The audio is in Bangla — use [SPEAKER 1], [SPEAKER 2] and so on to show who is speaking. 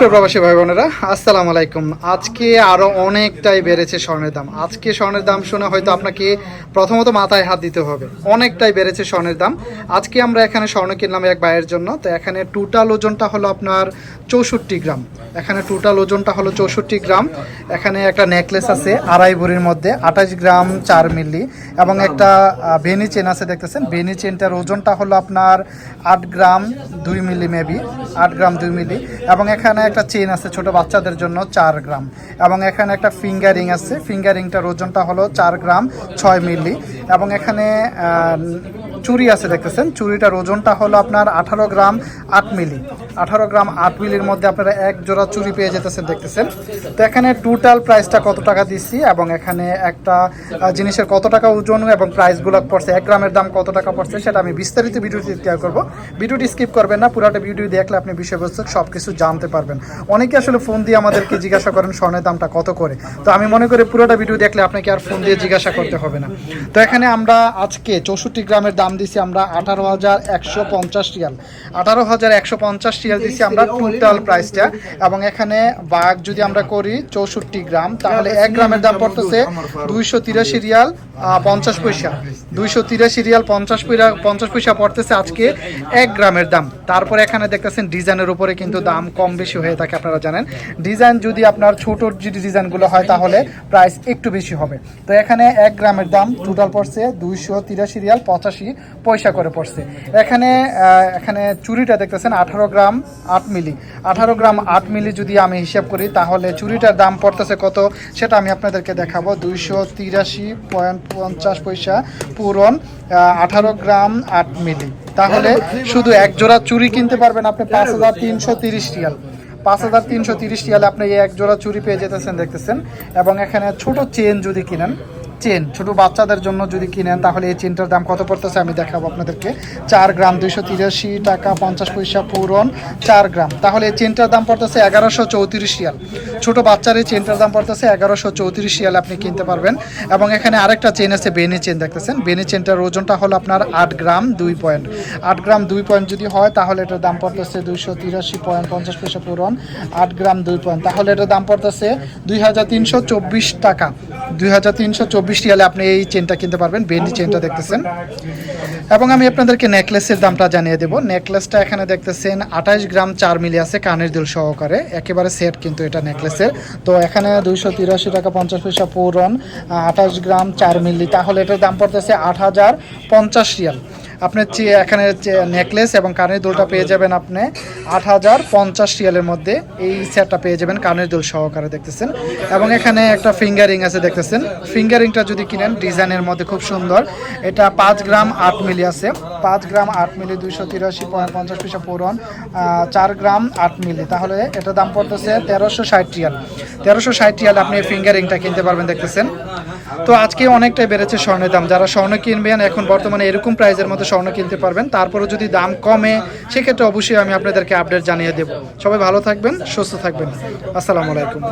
[SPEAKER 1] সুপ্রিয় প্রবাসী ভাই বোনেরা আসসালামু আলাইকুম। আজকে আরও অনেকটাই বেড়েছে স্বর্ণের দাম। আজকে স্বর্ণের দাম শুনে হয়তো আপনাকে প্রথমত মাথায় হাত দিতে হবে। অনেকটাই বেড়েছে স্বর্ণের দাম। আজকে আমরা এখানে স্বর্ণ কিনলাম এক ভাইয়ের জন্য। তো এখানে টোটাল ওজনটা হলো আপনার চৌষট্টি গ্রাম। এখানে টোটাল ওজনটা হলো চৌষট্টি গ্রাম। এখানে একটা নেকলেস আছে আড়াই ভরির মধ্যে, আঠাশ গ্রাম চার মিলি। এবং একটা ভেনি চেন আছে দেখতেছেন। ভেনি চেনটার ওজনটা হলো আপনার আট গ্রাম দুই মিলি মেবি আট গ্রাম দুই মিলি। এবং এখানে একটা চেন আছে ছোট বাচ্চাদের জন্য চার গ্রাম। এবং এখানে একটা ফিঙ্গারিং আছে। ফিঙ্গারিংটার ওজনটা হলো চার গ্রাম ছয় মিলি এবং এখানে চুড়ি আছে, দেখতেছেন? চুরিটার ওজনটা হলো আপনার আঠারো গ্রাম আট মিলি। আঠারো গ্রাম আট মিলির মধ্যে আপনারা এক জোড়া চুরি পেয়ে যেতেছেন, দেখতেছেন? তো এখানে টোটাল প্রাইসটা কত টাকা দিচ্ছি এবং এখানে একটা জিনিসের কত টাকা ওজন এবং প্রাইসগুলো পড়ছে, এক গ্রামের দাম কত টাকা পড়ছে সেটা আমি বিস্তারিত ভিডিওটি শেয়ার করব। ভিডিওটি স্কিপ করবেন না, পুরোটা ভিডিও দেখলে আপনি বিষয়বস্তু সব কিছু জানতে পারবেন। অনেকে আসলে ফোন দিয়ে আমাদেরকে জিজ্ঞাসা করেন, স্বর্ণের দামটা কত করে? তো আমি মনে করি পুরোটা ভিডিও দেখলে আপনাকে আর ফোন দিয়ে জিজ্ঞাসা করতে হবে না। তো এখানে আমরা আজকে চৌষট্টি গ্রামের দাম দিছি আমরা আঠারো হাজার একশো পঞ্চাশ রিয়াল। আঠারো হাজার একশো পঞ্চাশ রিয়াল দিছি আমরা টোটাল প্রাইসটা এবং এখানে বাঘ যদি আমরা করি চৌষট্টি গ্রাম, তাহলে এক গ্রামের দাম পড়তেছে দুইশো তিরাশি রিয়াল পঞ্চাশ পয়সা। দুইশো তিরাশি রিয়াল, পঞ্চাশ পয়সা পঞ্চাশ পয়সা পড়তেছে আজকে এক গ্রামের দাম। তারপরে এখানে দেখতেছেন ডিজাইনের উপরে কিন্তু দাম কম বেশি হয়ে থাকে, আপনারা জানেন। ডিজাইন যদি আপনার ছোট যদি ডিজাইনগুলো হয়, তাহলে প্রাইস একটু বেশি হবে। তো এখানে এক গ্রামের দাম টোটাল পড়ছে দুইশো তিরাশি রিয়াল, পঁচাশি। পয়সা করে পড়ছে। এখানে এখানে চুরিটা দেখতেছেন, আঠারো গ্রাম আট মিলি। আঠারো গ্রাম আট মিলি যদি আমি হিসাব করি, তাহলে চুরিটার দাম পড়তেছে কত? সেটা আমি আপনাদেরকে দেখাবো। দুইশো তিরাশি পয়েন্ট পঞ্চাশ পয়সা পূরণ আঠারো গ্রাম আট মিলি। তাহলে শুধু এক জোড়া চুরি কিনতে পারবেন আপনি পাঁচ হাজার তিনশো তিরিশ রিয়াল। পাঁচ হাজার তিনশো তিরিশ রিয়ালে আপনি এক জোড়া চুরি পেয়ে যেতেছেন, দেখতেছেন। এবং এখানে ছোট চেন যদি কিনেন চেন ছোট বাচ্চাদের জন্য যদি কিনেন, তাহলে এই চেনটার দাম কত পড়তেছে আমি দেখাবো আপনাদেরকে। চার গ্রাম, দুইশো তিরাশি টাকা, পঞ্চাশ পয়সা পূরণ চার গ্রাম। তাহলে এই চেনটার দাম পড়তেছে এগারোশো চৌত্রিশ রিয়াল। ছোট বাচ্চার এই চেনটার দাম পড়তেছে এগারোশো চৌত্রিশ রিয়াল আপনি কিনতে পারবেন। এবং এখানে আরেকটা চেন আছে বেনি চেন দেখতেছেন। বেনি চেনটার ওজনটা হলো আপনার আট গ্রাম দুই পয়েন্ট। আট গ্রাম দুই পয়েন্ট যদি হয়, তাহলে এটার দাম পড়তেছে দুইশো তিরাশি পয়েন্ট পঞ্চাশ পয়সা পূরণ। আট গ্রাম দুই পয়েন্ট। তাহলে এটার দাম পড়তেছে দুই হাজার তিনশো চব্বিশ টাকা। দুই হাজার তিনশো চব্বিশ রিয়ালে আপনি এই চেনটা কিনতে পারবেন বেনি চেনটা দেখতেছেন। এবং আমি আপনাদেরকে নেকলেসের দামটা জানিয়ে দেবো। নেকলেসটা এখানে দেখতেছেন আঠাশ গ্রাম চার মিলি আছে কানের দুল সহকারে। একেবারে সেট কিন্তু এটা নেকলেসের তো এখানে দুইশো তিরাশি টাকা পঞ্চাশ পয়সা পূরণ আঠাশ গ্রাম চার মিলি। তাহলে এটার দাম পড়তেছে আট হাজার পঞ্চাশ রিয়াল। আপনার এখানে নেকলেস এবং কানের দোলটা পেয়ে যাবেন আপনি আট হাজার পঞ্চাশ রিয়ালের মধ্যে এই সেটটা পেয়ে যাবেন কানের দোল সহকারে দেখতেছেন। এবং এখানে একটা ফিঙ্গারিং আছে দেখতেছেন। ফিঙ্গারিংটা যদি কিনেন, ডিজাইনের মধ্যে খুব সুন্দর। এটা পাঁচ গ্রাম আট মিলি আছে। পাঁচ গ্রাম আট মিলি, দুইশো তিরাশি পঞ্চাশ পয়সা পূরণ। চার গ্রাম আট মিলি। তাহলে এটা দাম পড়তেছে তেরোশো ষাট রিয়াল। তেরোশো ষাট রিয়াল আপনি ফিঙ্গারিংটা কিনতে পারবেন দেখতেছেন। তো আজকে অনেকটাই বেড়েছে স্বর্ণের দাম। যারা স্বর্ণ কিনবেন, এখন বর্তমানে এরকম প্রাইজের মতো স্বর্ণ কিনতে পারবেন। তারপরে যদি দাম কমে, সেক্ষেত্রে অবশ্যই আমি আপনাদেরকে আপডেট জানিয়ে দেব। সবাই ভালো থাকবেন, সুস্থ থাকবেন। আসসালামু আলাইকুম।